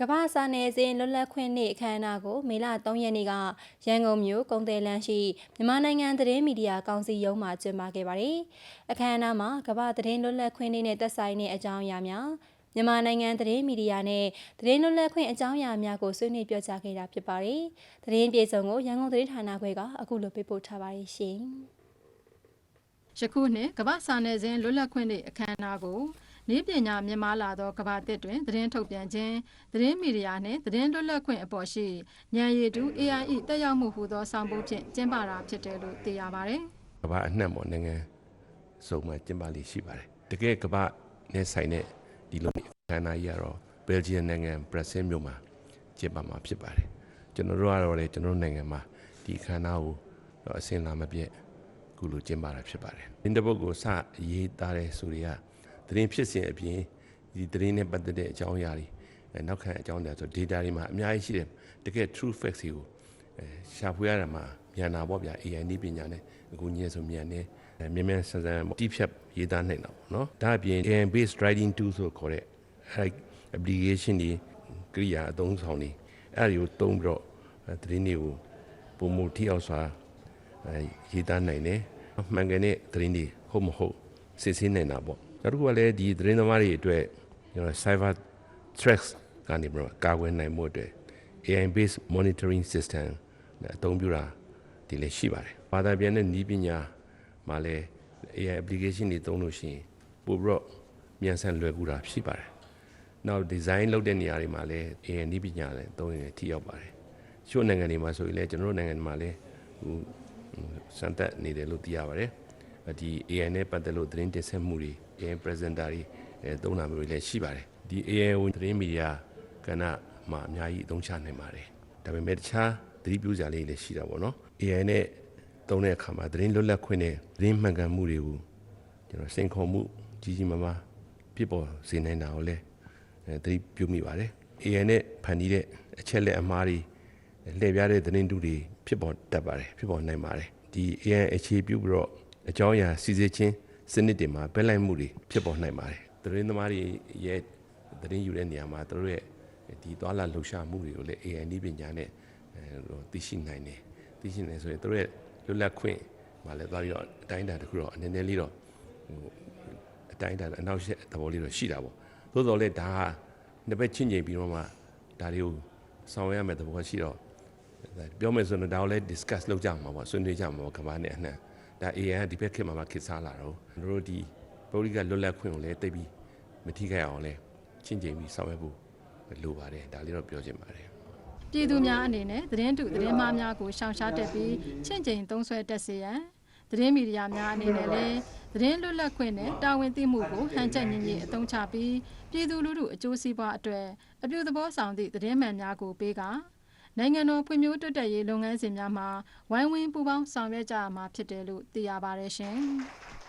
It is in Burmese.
ကမ္ဘာစာနယ်ဇင်းလွတ်လပ်ခွင့်နေ့အခမ်းအနားကိုမေလ3ရက်နေ့ကရန်ကုန်မြို့ကုန်းတယ်လန်းရှိမြန်မာနိုင်ငံသတင်းမီဒီယာကောင်စီရုံးမှကျင်းပခဲ့ပါတယ်။အခမ်းအနားမှာကမ္ဘာသတင်းလွတ်လပ်ခွင့်နေ့နဲ့သက်ဆိုင်တဲ့အကြောင်းအရာများမြန်မာနိုင်ငံသတင်းမီဒီယာနဲ့သတင်းလွတ်လပ်ခွင့်အကြောင်းအရာများကိုဆွေးနွေးပြောကြားခဲ့တာဖြစ်ပါတယ်။သတင်းပြေဆုံးကိုရန်ကုန်သတင်းဌာနခွဲကအခုလိုပေးပို့ထားပါတယ်ရှင်။ယခုနှစ်ကမ္ဘာစာနယ်ဇင်းလွတ်လပ်ခွင့်နေ့အခမ်းအနားကို နေပညာမြင့်မားလာသောကမ္ဘာတစ်တွင်သတင်းထုတ်ပြန်ခြင်းသတင်းမီဒီယာနှင့်သတင်းလွတ်လပ်ခွင့်အပေါ်ရှိဉာဏ်ရည်တူ AIE တက်ရောက်မှုဟူသောဆောင်ပုဒ်ဖြင့်ကျင်းပတာဖြစ်တယ်လို့သိရပါတယ်။ကမ္ဘာအနှံ့ပေါ်နိုင်ငံစုံမှာကျင်းပလိရှိပါတယ်တကယ်ကမ္ဘာနဲ့ဆိုင်တဲ့ဒီလိုအခမ်းအနားကြီးကတော့ဘယ်လ်ဂျီယံနိုင်ငံဘရက်ဆဲမြို့မှာကျင်းပမှာဖြစ်ပါတယ်ကျွန်တော်တို့ကတော့လေကျွန်တော်တို့နိုင်ငံမှာဒီအခမ်းအနားကိုတော့အစင်လာမပြည့်ခုလိုကျင်းပတာဖြစ်ပါတယ်။ဒီတစ်ပုတ်ကိုစရေးသားတဲ့ဆိုတွေက သတင်းဖြစ်စဉ်အပြင်ဒီသတင်းနဲ့ပတ်သက်တဲ့အကြောင်းအရာတွေနောက်ခံအကြောင်းတွေဆို data တွေမှာအများကြီးရှိတယ်တကယ် true facts တွေကိုရှာဖွေရတာမှာမြန်တာပေါ့ဗျာ AI နည်းပညာနဲ့အခုညဆိုမြန်နေမြန်မြန်ဆန်ဆန်တိဖြတ်ရေးသားနိုင်တာပေါ့နော်ဒါအပြင် AI based writing tool ဆိုခေါ်တဲ့ application တွေကိရိယာအသုံးဆောင်တွေအဲ့ဒီကိုတုံးပြီးတော့သတင်းတွေကိုပုံမထိအောင်စွာရေးသားနိုင်တယ်မှန်ကန်တဲ့သတင်းတွေဟုတ်မဟုတ်စစ်ဆေးနိုင်တာပေါ့ နောက်တစ်ခုကလည်းဒီသတင်းသမားတွေအတွက်ကျွန်တော် cyber threats ကနေပြီးတော့ကာကွယ်နိုင်မှုအတွက် AI based monitoring system နဲ့အသုံးပြုတာဒီလည်းရှိပါတယ်။ဘာသာပြန်တဲ့နည်းပညာမှာလည်း AI application တွေသုံးလို့ရှိရင်ပိုပြီးတော့မြန်ဆန်လွယ်ကူတာဖြစ်ပါတယ်။နောက် design လုပ်တဲ့နေရာတွေမှာလည်း AI နည်းပညာလည်းသုံးရင်ထိရောက်ပါတယ်။ချို့နိုင်ငံတွေမှာဆိုရင်လည်းကျွန်တော်တို့နိုင်ငံမှာလည်းဟိုစံတက်နေတယ်လို့သိရပါတယ်။ ဒီ AI နဲ့ပတ်သက်လို့သတင်းတင်ဆက်မှုတွေ AI presenter တွေအဲသုံးတာမျိုးတွေလည်းရှိပါတယ်။ဒီ AI ကိုသတင်းမီဒီယာကဏ္ဍမှာအများကြီးအသုံးချနိုင်ပါတယ်။ဒါပေမဲ့တခြားသတိပြုစရာလေးတွေလည်းရှိတာပေါ့နော်။ AI နဲ့သုံးတဲ့အခါမှာသတင်းလွတ်လပ်ခွင့်နဲ့သတင်းမှန်ကန်မှုတွေကိုကျွန်တော်စိန်ခေါ်မှုကြီးကြီးမားမားဖြစ်ပေါ်စေနိုင်တာကိုလည်းအဲသတိပြုမိပါတယ်။ AI နဲ့ဖန်တီးတဲ့အချက်လက်အမှားတွေလှည့်ပြားတဲ့သတင်းတူတွေဖြစ်ပေါ်တတ်ပါတယ်ဖြစ်ပေါ်နိုင်ပါတယ်ဒီ AI အခြေပြုပြီးတော့ အကြောင်းအရာစီစစ်ချင်းစနစ်တွေမှာဘက်လိုက်မှုတွေဖြစ်ပေါ်နိုင်ပါတယ်သတင်းသမားတွေရဲ့သတင်းယူတဲ့နေရာမှာသူတို့ရဲ့ဒီသွာလာလှုပ်ရှားမှုတွေကိုလည်း AI နည်းပညာနဲ့သိရှိနိုင်တယ်သိရှိနိုင်ဆိုရင်သူတို့ရဲ့လွတ်လပ်ခွင့်မှာလည်းသွားပြီးတော့အတိုင်းအတာတစ်ခုတော့အနေနဲ့လေးတော့ဟိုအတိုင်းအတာအနောက်ရှက်သဘောလေးတော့ရှိတာပေါ့သို့တော်လည်းဒါဟာနှစ်ဘက်ချင်းချင်းပြီးတော့မှဒါလေးကိုဆောင်ရွက်ရမယ့်သဘောရှိတော့ပြောမယ်ဆိုရင်ဒါကိုလည်း discuss လုပ်ကြမှာပေါ့ဆွေးနွေးကြမှာပေါ့ကမ္ဘာနဲ့အနှံ့ ဒါ AI ကဒီဘက်ခေတ်မှာမှခေတ်စားလာတော့တို့ဒီပုဂ္ဂိကလွတ်လပ်ခွင့်ကိုလည်းတိတ်ပြီးမထိခိုက်အောင်လဲချင်းချင်းပြီးဆောင်ရွက်ဖို့လိုပါတယ်ဒါလေးတော့ပြောချင်ပါတယ်ပြည်သူများအနေနဲ့သတင်းတုသတင်းမှားများကိုရှောင်ရှားတတ်ပြီးချင့်ချိန်သုံးဆွဲတတ်စေရန်သတင်းမီဒီယာများအနေနဲ့လည်းသတင်းလွတ်လပ်ခွင့်နဲ့တာဝန်သိမှုကိုဟန်ချက်ညင်ညင်အသုံးချပြီးပြည်သူလူထုအကျိုးစီးပွားအတွက်အပြုသဘောဆောင်သည့်သတင်းမှန်များကိုပေးက နိုင်ငံတော်ဖွံ့ဖြိုးတိုးတက်ရေးလုပ်ငန်းစဉ်များမှာဝိုင်းဝန်းပူးပေါင်းဆောင်ရွက်ကြရမှာဖြစ်တယ်လို့သိရပါတယ်ရှင်။